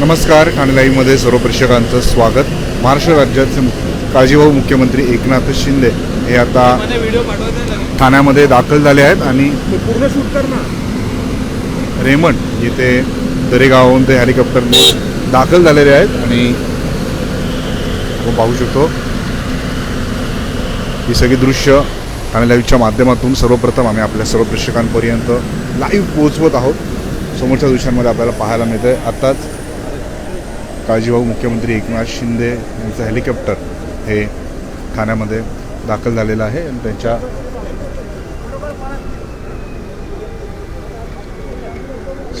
नमस्कार लाईव्हमध्ये सर्व प्रेक्षकांचं स्वागत. महाराष्ट्र राज्याचे काळजीभाऊ मुख्यमंत्री एकनाथ शिंदे हे आता ठाण्यामध्ये दाखल झाले आहेत आणि पूर्ण शूट कर ना रेमंड येथे दरेगावहून ते हेलिकॉप्टरने दाखल झालेले आहेत आणि आपण पाहू शकतो. ही सगळी दृश्य ठाणे लाईव्हच्या माध्यमातून सर्वप्रथम आम्ही आपल्या सर्व प्रेक्षकांपर्यंत लाईव्ह पोहोचवत आहोत. समोरच्या दृश्यांमध्ये आपल्याला पाहायला मिळतं आहे आत्ताच काळजीभाऊ मुख्यमंत्री एकनाथ शिंदे यांचं हेलिकॉप्टर हे ठाण्यामध्ये दाखल झालेलं आहे आणि त्यांच्या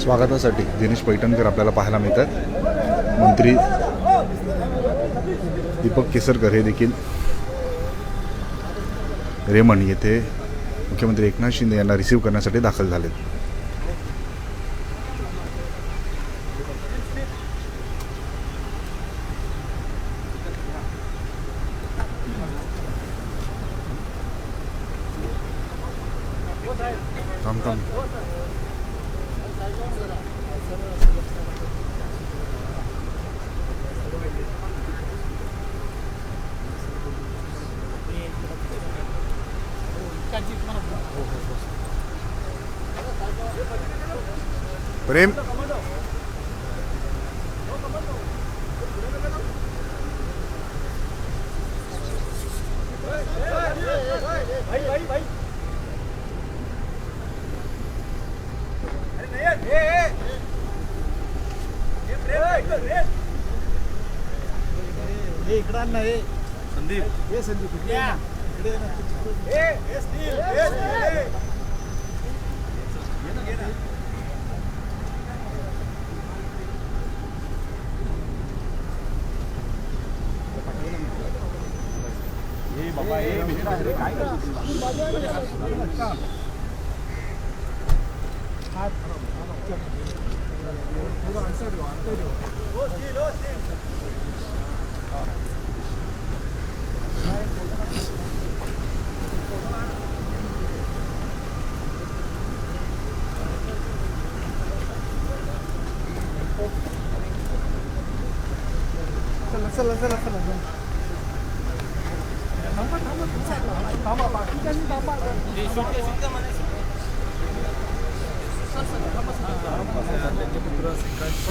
स्वागतासाठी दिनेश पैठणकर आपल्याला पाहायला मिळतात. मंत्री दीपक केसरकर हे देखील रेमंड येथे मुख्यमंत्री एकनाथ शिंदे यांना रिसीव्ह करण्यासाठी दाखल झालेत थांब थांब प्रेम? हे इकडं आण ना हे. संदीप. हे संदीप इकडे ये ना. इकडे ये ना. हे बाबा हे मित्रा, अरे काय करतो? चला चला थांबा, थांबा, थांबा. बाकीच्यांनी थांबा.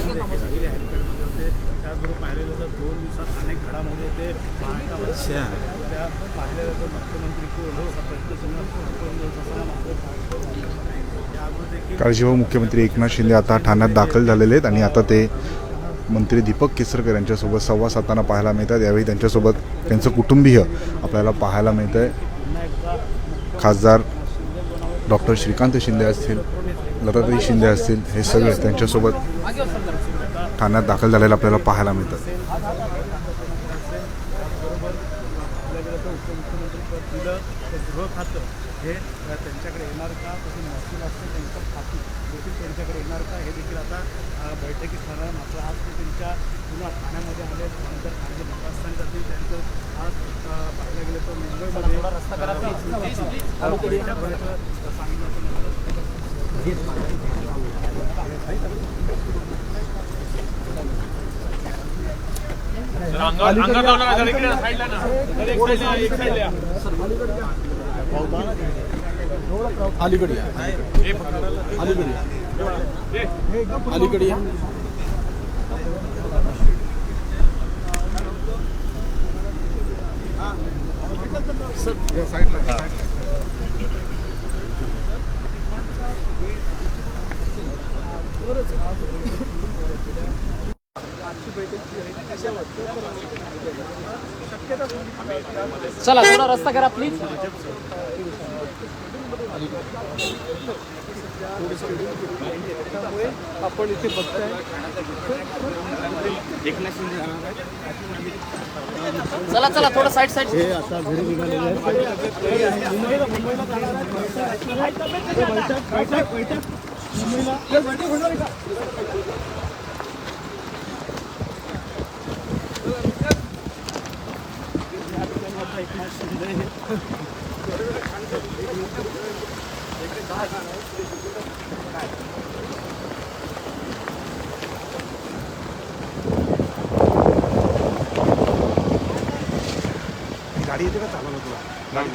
त्यांचे त्याचबरोबर पाहिलेलं तर दोन दिवसात अनेक घडामोडी ते त्या पाहिलेलं तर मुख्यमंत्री काळजीभाऊ मुख्यमंत्री एकनाथ शिंदे आता ठाण्यात दाखल झालेले आहेत आणि आता ते मंत्री दीपक केसरकर यांच्यासोबत संवाद साधताना पाहायला मिळतात. यावेळी त्यांच्यासोबत त्यांचं कुटुंबीय आपल्याला पाहायला मिळतं आहे खासदार डॉक्टर श्रीकांत शिंदे असतील लताताई शिंदे असतील हे सगळे त्यांच्यासोबत ठाण्यात दाखल झालेलं आपल्याला पाहायला मिळतात तर उपमुख्यमंत्री पद दिलं तर गृह खातं हे त्यांच्याकडे येणार का? तसं महसूल असतं त्यांचं खाती देखील त्यांच्याकडे येणार का? हे देखील आता बैठकीत ठरणार मात्र आज ते त्यांच्या पुन्हा ठाण्यामध्ये आले त्यानंतर ठाणे निवासस्थानी जातील. त्यांचं आज पाहायला गेलं तर मुंबईमध्ये सांगितलं अलीकडे या. अलीकडे या. अलीकडे या. चला थोडा रस्ता करा प्लीज आपण इथे बघताय चला चला थोडं साईड साईड हे आता घरी निघालेले आहेत मुंबईला গাড়ি দেবে চালানো তো। গাড়ি।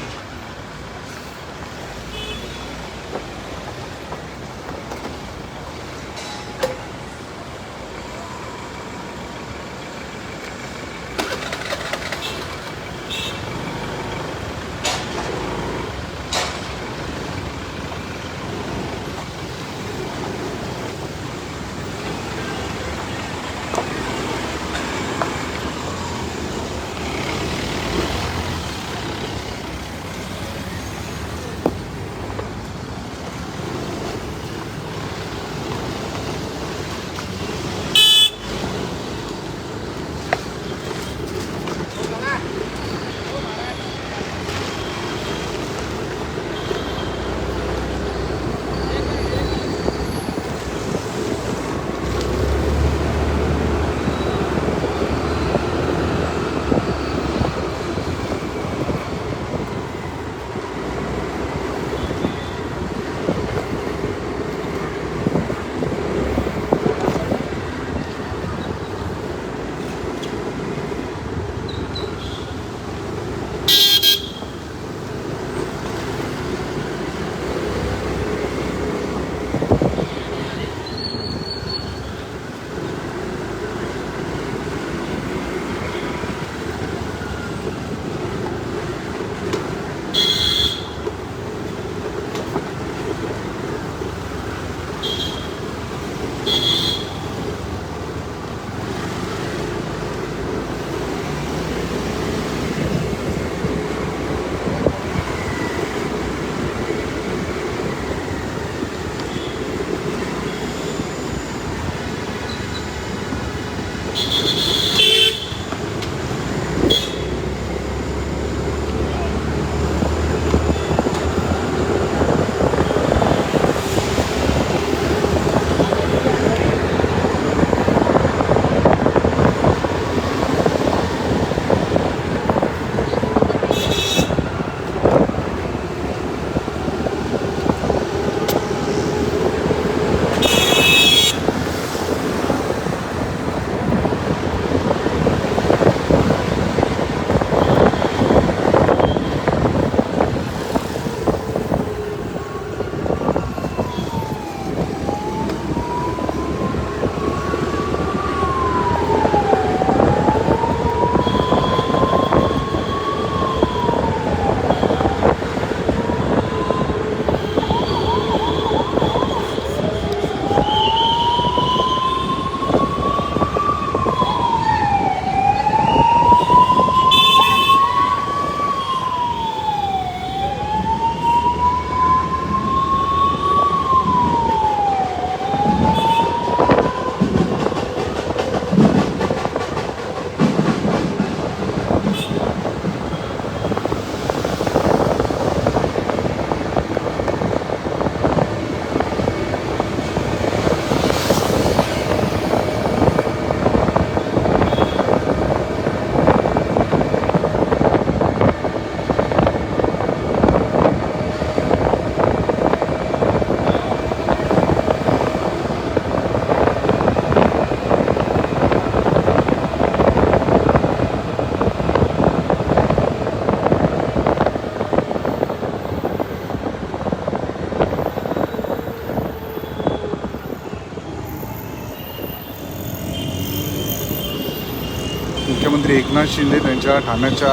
मुख्यमंत्री एकनाथ शिंदे त्यांच्या ठाण्याच्या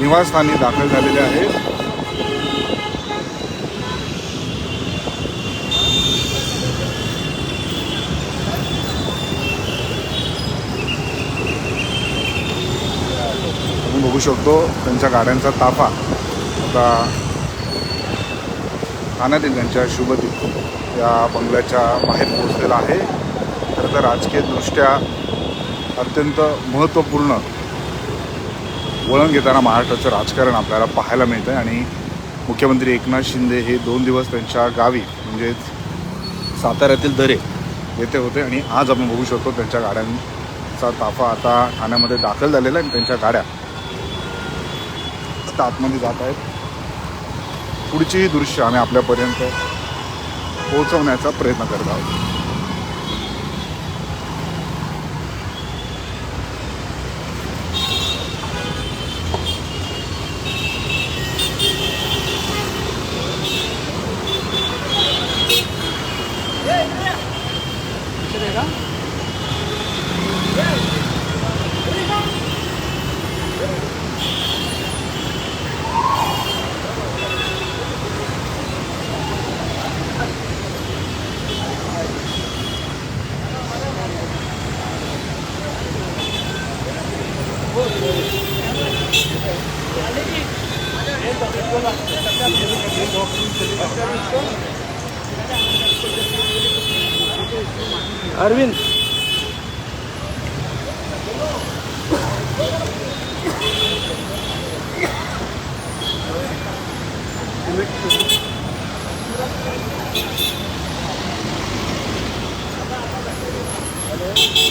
निवासस्थानी दाखल झालेले आहेत. आपण बघू शकतो त्यांच्या गाड्यांचा ताफा आता ठाण्यातील त्यांच्या शुभदीप या बंगल्याच्या बाहेर पोहोचलेला आहे. खरं तर राजकीयदृष्ट्या अत्यंत महत्त्वपूर्ण वळण घेताना महाराष्ट्राचं राजकारण आपल्याला पाहायला मिळतं आहे आणि मुख्यमंत्री एकनाथ शिंदे हे दोन दिवस त्यांच्या गावी म्हणजेच साताऱ्यातील दरे येथे होते आणि आज आपण बघू शकतो त्यांच्या गाड्यांचा ताफा आता ठाण्यामध्ये दाखल झालेला आहे आणि त्यांच्या गाड्या आता आतमध्ये जात आहेत. पुढचीही दृश्य आम्ही आपल्यापर्यंत पोहोचवण्याचा प्रयत्न करत आहोत. अरविंद.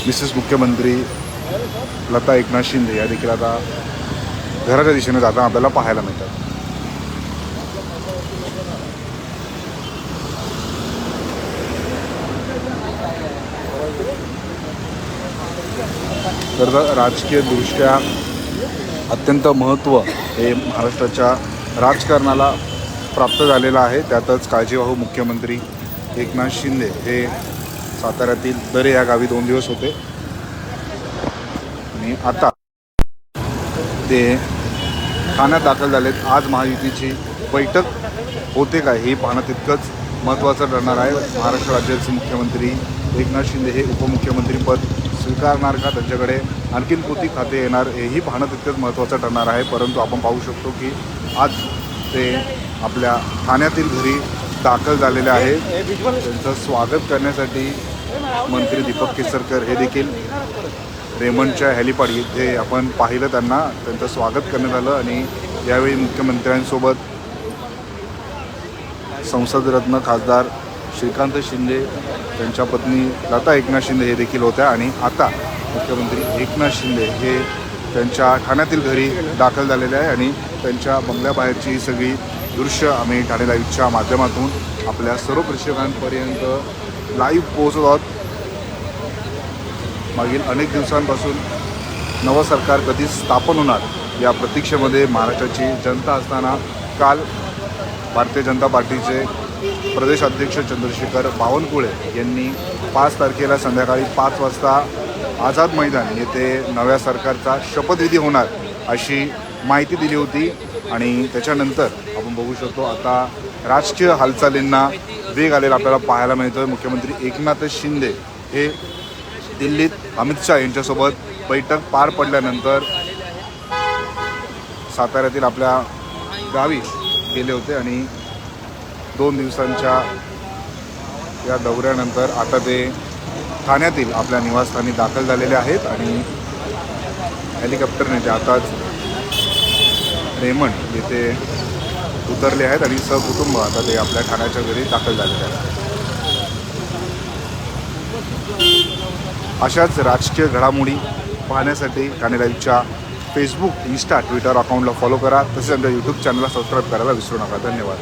मिसेस मुख्यमंत्री लता एकनाथ शिंदे या देखील आता घराच्या दिशेने जाताना आपल्याला पाहायला मिळतात. तर राजकीयदृष्ट्या अत्यंत महत्त्व हे महाराष्ट्राच्या राजकारणाला प्राप्त झालेलं आहे. त्यातच काळजीवाहू मुख्यमंत्री एकनाथ शिंदे हे साताऱ्यातील दरे या गावी दोन दिवस होते. आणि आता ते ठाण्यात दाखल झालेत. आज महायुतीची बैठक होते काय हे पाहणं तितकंच महत्त्वाचं ठरणार आहे. महाराष्ट्र राज्याचे मुख्यमंत्री एकनाथ शिंदे हे उपमुख्यमंत्रीपद स्वीकारणार का त्यांच्याकडे? आणखीन कोणती खाते येणार? हेही पाहणं तितकंच महत्त्वाचं ठरणार आहे. परंतु आपण पाहू शकतो की आज ते आपल्या ठाण्यातील घरी दाखल झालेले आहे. त्यांचं स्वागत करण्यासाठी मंत्री दीपक केसरकर हे देखील रेमंडच्या हेलिपॅड इथे आपण पाहिलं त्यांना. त्यांचं स्वागत करण्यात आलं आणि यावेळी मुख्यमंत्र्यांसोबत संसदरत्न खासदार श्रीकांत शिंदे त्यांच्या पत्नी लता एकनाथ शिंदे हे देखील होत्या आणि आता मुख्यमंत्री एकनाथ शिंदे हे त्यांच्या ठाण्यातील घरी दाखल झालेले आहे आणि त्यांच्या बंगल्याबाहेरची ही सगळी दृश्य आम्ही ठाणे लाईव्हच्या माध्यमातून आपल्या सर्व प्रेक्षकांपर्यंत लाईव्ह पोहोचत आहोत. मागील अनेक दिवसांपासून नवं सरकार कधी स्थापन होणार या प्रतीक्षेमध्ये महाराष्ट्राची जनता असताना काल भारतीय जनता पार्टीचे प्रदेश अध्यक्ष चंद्रशेखर बावनकुळे यांनी पाच तारखेला संध्याकाळी पाच वाजता आझाद मैदान येथे नव्या सरकारचा शपथविधी होणार अशी माहिती दिली होती आणि त्याच्यानंतर आपण बघू शकतो आता राजकीय हालचालींना वेग आलेला आपल्याला पाहायला मिळतोय. मुख्यमंत्री एकनाथ शिंदे हे दिल्लीत अमित शहा यांच्यासोबत बैठक पार पडल्यानंतर साताऱ्यातील आपल्या गावी गेले होते आणि दोन दिवसांच्या या दौऱ्यानंतर आता ते ठाण्यातील आपल्या निवासस्थानी दाखल झालेले आहेत आणि हेलिकॉप्टरने ते आताच रेमंड येथे उतरले आहेत आणि सहकुटुंब आता ते आपल्या ठाण्याच्या घरी दाखल झालेले आहेत. अशाच राजकीय घडामोडी पाहण्यासाठी ठाणे लाईव्हच्या फेसबुक इन्स्टा ट्विटर अकाउंटला फॉलो करा. तसेच आमच्या यूट्यूब चॅनलला सबस्क्राईब करायला विसरू नका. धन्यवाद.